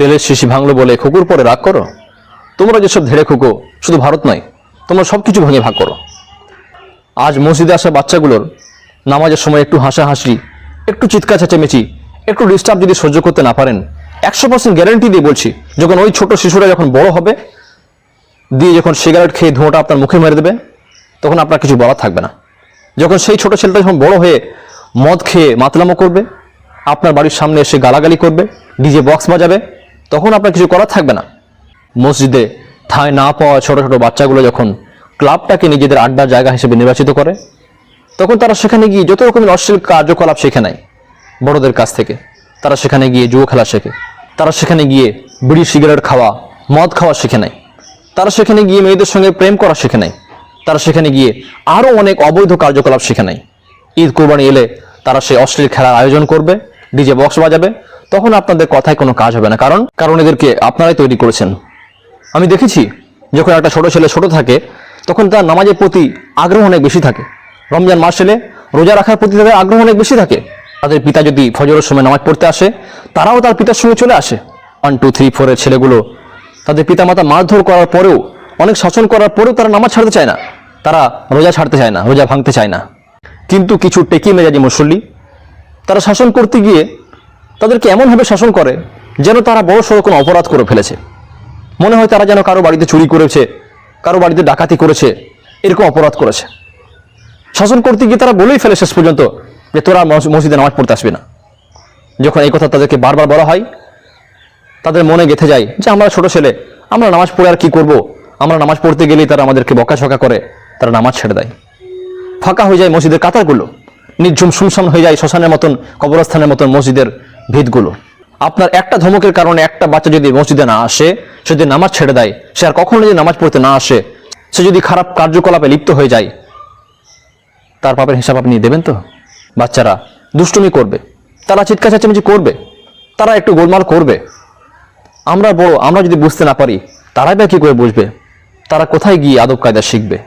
তেলের শিশি ভাঙলো বলে খুকুর পরে রাগ করো? তোমরা যেসব ধেড়ে খুকো, শুধু ভারত নয়, তোমরা সব কিছু ভেঙে ভাগ করো। আজ মসজিদে আসা বাচ্চাগুলোর নামাজের সময় একটু হাসাহাসি, একটু চিৎকার চেঁচামেচি, একটু ডিস্টার্ব যদি সহ্য করতে না পারেন, একশো পার্সেন্ট গ্যারেন্টি দিয়ে বলছি, যখন ওই ছোট শিশুরা যখন বড় হবে, দিয়ে যখন সিগারেট খেয়ে ধোঁয়াটা আপনার মুখে মেরে দেবে, তখন আপনার কিছু বলার থাকবে না। যখন সেই ছোট ছেলেটা যখন বড় হয়ে মদ খেয়ে মাতলামো করবে, আপনার বাড়ির সামনে এসে গালাগালি করবে, ডিজে বক্স বাজাবে তখন আপনার কিছু করার থাকবে না। মসজিদে ঠাঁই না পাওয়া ছোট ছোট বাচ্চাগুলো যখন ক্লাবটাকে নিজেদের আড্ডার জায়গা হিসেবে নির্বাচিত করে, তখন তারা সেখানে গিয়ে যত রকমের অশ্লীল কার্যকলাপ শেখে নেয় বড়দের কাছ থেকে। তারা সেখানে গিয়ে জুয়ো খেলা শেখে। তারা সেখানে গিয়ে বিড়ি, সিগারেট খাওয়া, মদ খাওয়া শিখে নেয়। তারা সেখানে গিয়ে মেয়েদের সঙ্গে প্রেম করা শিখে নেয়। তারা সেখানে গিয়ে আরও অনেক অবৈধ কার্যকলাপ শিখে নেয়। ঈদ কোরবানি এলে তারা সেই অশ্লীল খেলার আয়োজন করবে। ডিজে বক্স বাজাবে, তখন আপনাদের কথায় কোনো কাজ হবে না। কারণ কারণ এদেরকে আপনারাই তৈরি করেছেন। আমি দেখেছি, যখন একটা ছোট ছেলে ছোট থাকে, তখন তার নামাজের প্রতি আগ্রহ অনেক বেশি থাকে। রমজান মাস এলে রোজা রাখার প্রতি তাদের আগ্রহ অনেক বেশি থাকে। তাদের পিতা যদি ফজরের সময় নামাজ পড়তে আসে, তারাও তার পিতার সঙ্গে চলে আসে। ওয়ান টু থ্রি ফোরের ছেলেগুলো তাদের পিতামাতা মারধর করার পরেও, অনেক শাসন করার পরেও তারা নামাজ ছাড়তে চায় না। তারা রোজা ছাড়তে চায় না, রোজা ভাঙতে চায় না। কিন্তু কিছু টেকি মেজাজি মুসল্লি তারা শাসন করতে গিয়ে তাদেরকে এমনভাবে শাসন করে যেন তারা বড় সড়ো কোনো অপরাধ করে ফেলেছে। মনে হয় তারা যেন কারও বাড়িতে চুরি করেছে, কারও বাড়িতে ডাকাতি করেছে, এরকম অপরাধ করেছে। শাসন করতে গিয়ে তারা বলেই ফেলে শেষ পর্যন্ত যে তোরা মসজিদে নামাজ পড়তে আসবে না। যখন এই কথা তাদেরকে বারবার বলা হয়, তাদের মনে গেঁথে যায় যে আমরা ছোট ছেলে, আমরা নামাজ পড়ে আর কি করব? আমরা নামাজ পড়তে গেলেই তারা আমাদেরকে বকাঝকা করে, তারা নামাজ ছেড়ে দেয়। ফাঁকা হয়ে যায় মসজিদের কাতারগুলো। নির্ঝুম শুনশান হয়ে যায় শ্মশানের মতন, কবরস্থানের মতন মসজিদের ভিতগুলো। আপনার একটা ধমকের কারণে একটা বাচ্চা যদি মসজিদে না আসে, সে যদি নামাজ ছেড়ে দেয়, সে আর কখনো যদি নামাজ পড়তে না আসে, সে যদি খারাপ কার্যকলাপে লিপ্ত হয়ে যায়, তার পাপের হিসাব আপনি দেবেন তো? বাচ্চারা দুষ্টুমি করবে। তারা চিৎকার চেঁচামেচি করবে। তারা একটু গোলমাল করবে। আমরা বড়, আমরা যদি বুঝতে না পারি, তারাই বা কী করে বুঝবে? তারা কোথায় গিয়ে আদব কায়দা শিখবে?